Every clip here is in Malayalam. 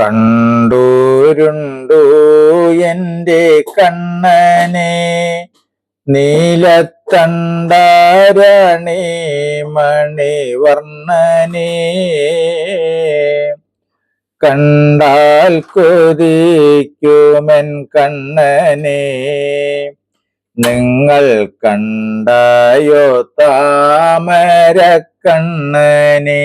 കണ്ടൂരുണ്ടു എന്റെ കണ്ണനെ? നീലത്തണ്ടാരണി മണിവർണനെ? കണ്ടാൽ കൊതിക്കുമെൻ കണ്ണനെ? നിങ്ങൾ കണ്ടായോ കണ്ണനെ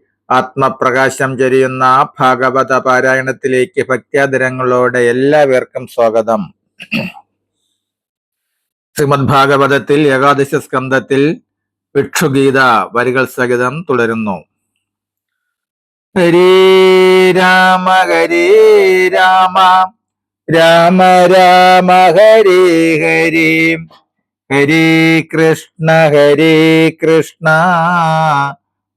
ആത്മപ്രകാശം ചൊരിയുന്ന ഭാഗവത പാരായണത്തിലേക്ക് ഭക്യാദരങ്ങളോടെ എല്ലാവർക്കും സ്വാഗതം. ശ്രീമദ് ഭാഗവതത്തിൽ ഏകാദശ സ്കന്ധത്തിൽ ഭിക്ഷുഗീത വരികൾ സഹിതം തുടരുന്നു. ഹരേ രാമ ഹരേ രാമ രാമ രാമ ഹരേ ഹരേ ഹരേ കൃഷ്ണ ഹരേ കൃഷ്ണ.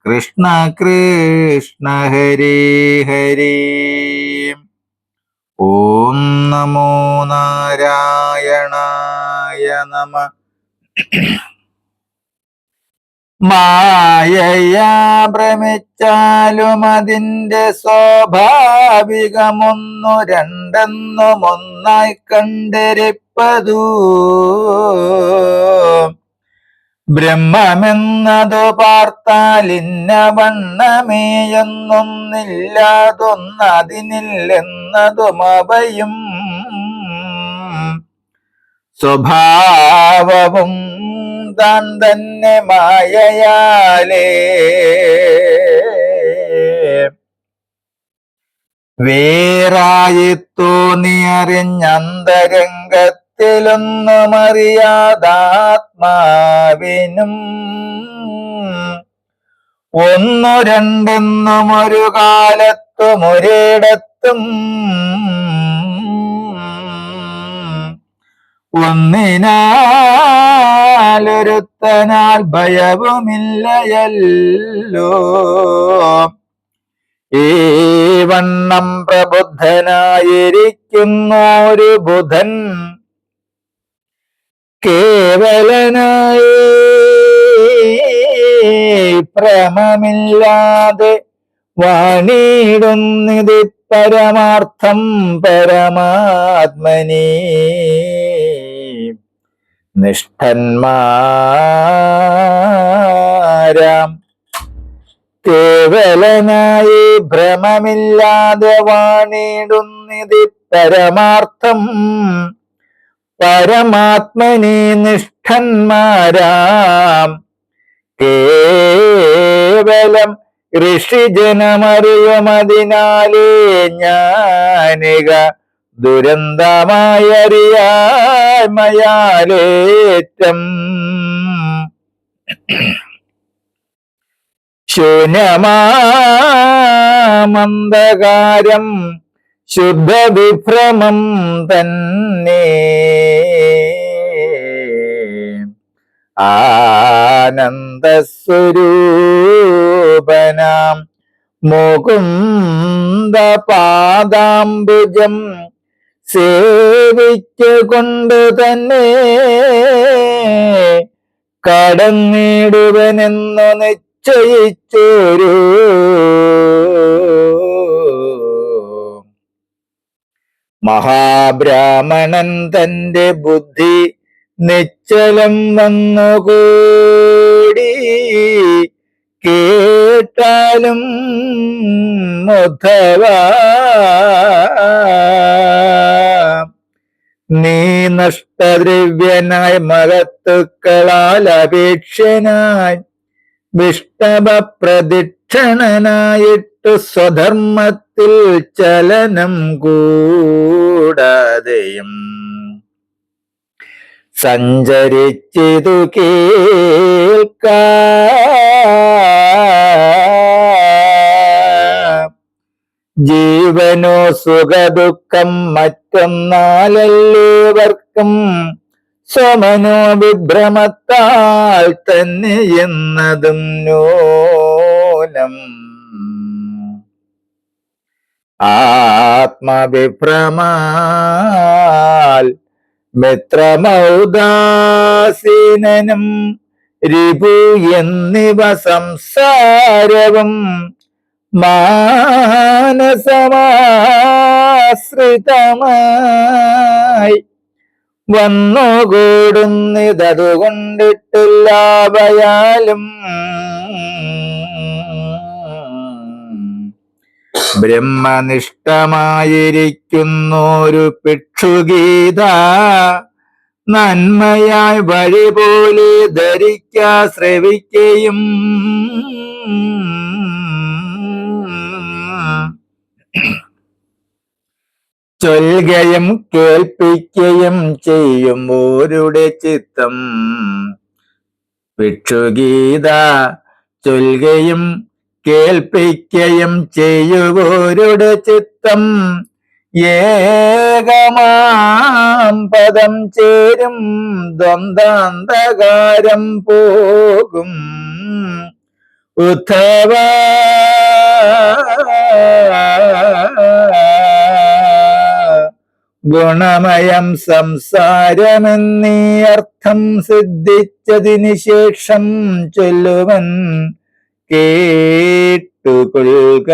കൃഷ്ണ കൃഷ്ണ ഹരേ ഹരേ. ഓം നമോ നാരായണായ നമ. മായയാ ഭ്രമിച്ചാലും അതിന്റെ സ്വാഭാവികമൊന്നു രണ്ടെന്നും ഒന്നായി കണ്ടിരിപ്പതു? ബ്രഹ്മമെന്നതു പാർത്താൽ ഇന്ന വണ്ണമേയെന്നൊന്നില്ലാതൊന്നതിനില്ലെന്നതും അവയും സ്വഭാവവും താൻ തന്നെ മായയാലേ. വേറായി തോന്നിയറിഞ്ഞന്തരംഗത്തിലൊന്നും അറിയാതാത്മാവിനും ഒന്നു രണ്ടെന്നും ഒരു കാലത്തും ഒരിടത്തും ഒന്നിനാലൊരുത്തനാൽ ഭയവുമില്ലയല്ലോ. ഈ വണ്ണം പ്രബുദ്ധനായിരിക്കുന്നൊരു ബുധൻ കേവലനായി ഭ്രമമില്ലാതെ വാണിടുന്നിത് പരമാർത്ഥം പരമാത്മനി. നിഷ്ഠന്മാരാം കേവലനായി ഭ്രമമില്ലാതെ വാണിടുന്നിത് പരമാർത്ഥം പരമാത്മനി നിഷ്ഠന്മാരാം. കേവലം ഋഷിജനമറിയുമതിനാലേ ഞാനിക ദുരന്തമായറിയാമയാലേറ്റം ശൂന്യമാന്ധകാരം ശുദ്ധവിഭ്രമം തന്നെ. ആനന്ദസ്വരൂപനാം മുകുന്ദ പാദാംബുജം സേവിച്ചുകൊണ്ട് തന്നെ കടന്നിടുവനെന്നു നിശ്ചയിച്ചൊരു മഹാബ്രാഹ്മണൻ തന്റെ ബുദ്ധി നിശ്ചലം വന്നുകൂടി. കേട്ടാലും മുധവ. നീ നഷ്ടദ്രവ്യനായി മകത്തുക്കളാൽ അപേക്ഷനായി വിഷ്ണവ പ്രദക്ഷണനായിട്ട് സ്വധർമ്മത്തിൽ ചലനം കൂടാതെയും സഞ്ചരിച്ചിതു കേൾക്ക. ജീവനോ സുഖദുഃഖം മറ്റൊന്നാലല്ലേവർക്കും സ്വമനോ വിഭ്രമത്താൽ തന്നെ എന്നതും നോലം ആത്മവിഭ്രമാൽ മിത്രമൗദാസീനനും രിപു എന്നിവ സംസാരവും മാനസമാശ്രിതമായി വന്നുകൂടുന്നിതതുകൊണ്ടിട്ടില്ലാവയാലും ബ്രഹ്മനിഷ്ഠമായിരിക്കുന്നൊരു ഭിക്ഷുഗീത നന്മയായി വഴി പോലെ ധരിക്കാ ശ്രവിക്കുകയും ചൊൽകയും കേൾപ്പിക്കുകയും ചെയ്യും ഓരുടെ ചിത്തം. ഭിക്ഷുഗീത ചൊൽകയും കേൾപ്പിക്കുകയും ചെയ്യുവോരുടെ ചിത്തം ഏകമാം പദം ചേരും ദ്വന്ദാന്തകാരം പോകും. ഉദ്ധവ ഗുണമയം സംസാരമെന്നീ അർത്ഥം സിദ്ധിച്ചതിനു ശേഷം ചൊല്ലുവൻ കേട്ടുകൊള്ളുക.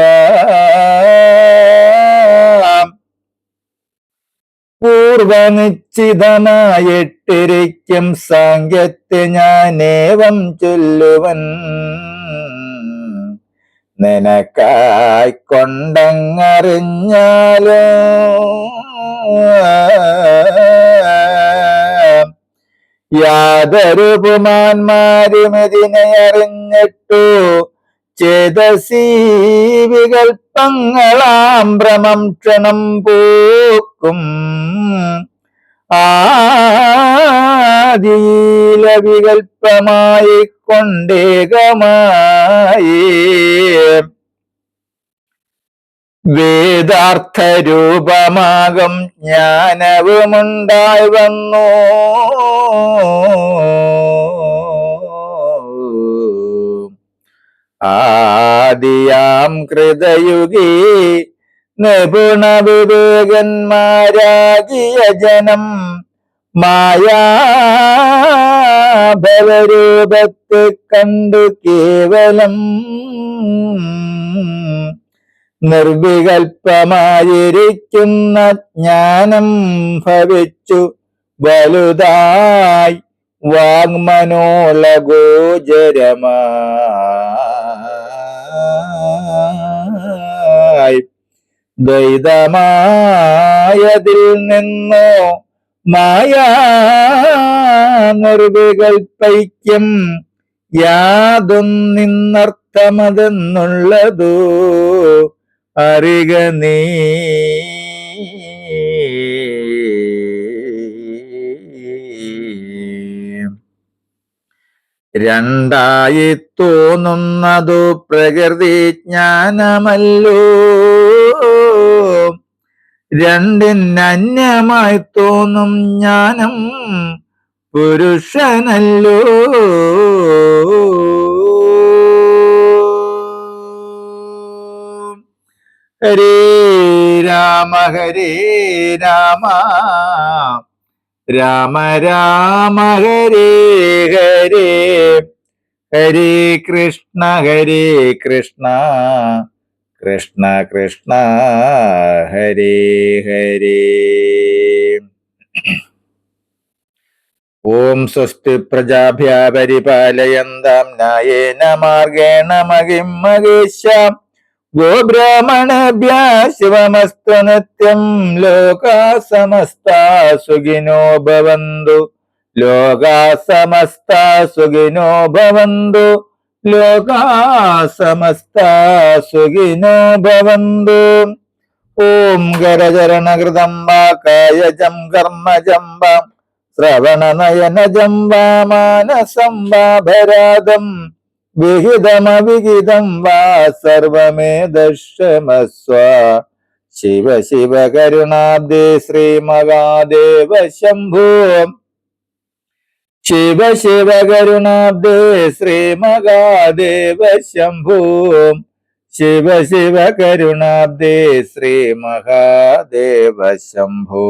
പൂർവനിശ്ചിതമായിട്ടിരിക്കും സാങ്കത്തെ ഞാനേവം ചൊല്ലുവൻ. നിനക്കായി കൊണ്ടങ്ങറിഞ്ഞാലോ യാതൊരു പുമാന്മാരും ഇതിനെ അറിഞ്ഞിട്ടു ചേതസീ ഭ്രമം ക്ഷണം പൂക്കും. ആദിയില വികൽപ്പമായി കൊണ്ടേകമായി വേദാർത്ഥ രൂപമാകും ജ്ഞാനവുമുണ്ടായി വന്നു. ആദിയാം കൃതയുഗി നിപുണ വിവേകന്മാരാകിയ ജനം മായാഭവരൂപത്തെ കണ്ടു കേവലം നിർവികൽപ്പമായിരിക്കുന്ന ജ്ഞാനം ഭവിച്ചു വലുതായി വാങ്മനോളഗോചരമായി ദ്വൈതമായതിൽ നിന്നോ മായാ നിർവികൽപ്പയ്ക്കും യാതൊന്നിന്നർത്ഥമതെന്നുള്ളതോ അറിക നീ. രണ്ടായി തോന്നുന്നതു പ്രകൃതി ജ്ഞാനമല്ലോ. രണ്ടിനന്യമായി തോന്നും ജ്ഞാനം പുരുഷനല്ലോ. ഹരേ രാമ ഹരേ രാമ. രാമ രാമ ഹരേ ഹരേ. ഹരേ കൃഷ്ണ ഹരേ കൃഷ്ണ. കൃഷ്ണ കൃഷ്ണ ഹരേ ഹരേ. ഓം സ്വസ്തി പ്രജാഭ്യ പരിപാലയന്താം നായേന മാർഗേണ മഹിം മഹേശാം ഗോബ്രാഹ്മണഭ്യ ശിവമസ്തു നിത്യം ലോകാ സമസ്ത സുഖിനോ ഭവന്തു. ലോകാ സമസ്ത സുഖിനോ ഭവന്തു. ലോകാ സമസ്ത സുഖിനോ ഭവന്തു. ഓം ഗരചരണകൃതം വാകായജം കർമ്മജം വാം. ശ്രവണനയനജം വാ മാനസം വാ വിഹിതമവിഹിതം വാ സർവമേതക്ഷമസ്വ ശിവ ശിവ കരുണാബ്ദേ ശ്രീ മഹാദേവ ശംഭോ ശിവ ശിവ കരുണാബ്ദേ ശ്രീ മഹാദേവ ശംഭോ ശിവ ശിവ കരുണാബ്ദേ ശ്രീ മഹാദേവ ശംഭോ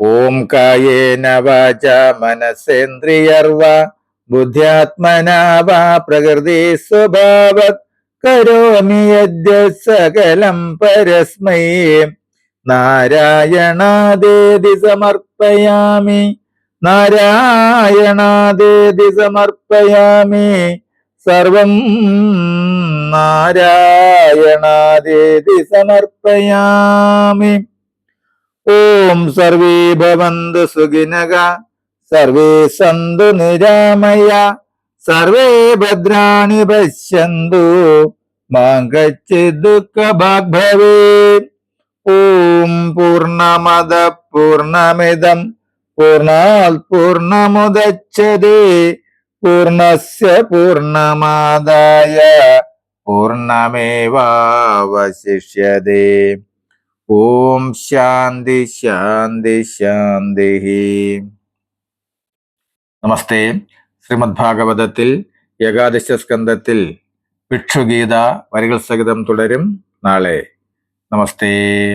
ഓം കായേന വാച മനസേന്ദ്രിയർവ ബുദ്ധ്യാത്മനാ വാ പ്രകൃതി സ്വഭാവത്. കരോമി സകലം പരസ്മൈ. നാരായണാദേതി സമർപ്പയാമി. നാരായണാദേതി സമർപ്പയാമി. സർവം നാരായണാദേതി സമർപ്പയാമി. ഓം സർവേ ഭവന്തു സുഖിനക. സർവേ സന്തു നിരാമയ സർവേ ഭദ്രാണി പശ്യന്തു മാങ്കച്ചി ദുഃഖഭാഗ് ഭവേ ഓം പൂർണമത പൂർണമിതം പൂർണാൽ പൂർണമുദച്ഛതേ പൂർണസ്യ പൂർണമാദായ പൂർണമേവാവശിഷ്യതേ ഓം ശാന്തി ശാന്തി ശാന്തി നമസ്തേ. ശ്രീമദ് ഭാഗവതത്തിൽ ഏകാദശ സ്കന്ധത്തിൽ ഭിക്ഷുഗീത വരികൾ സഹിതം തുടരും നാളെ. നമസ്തേ.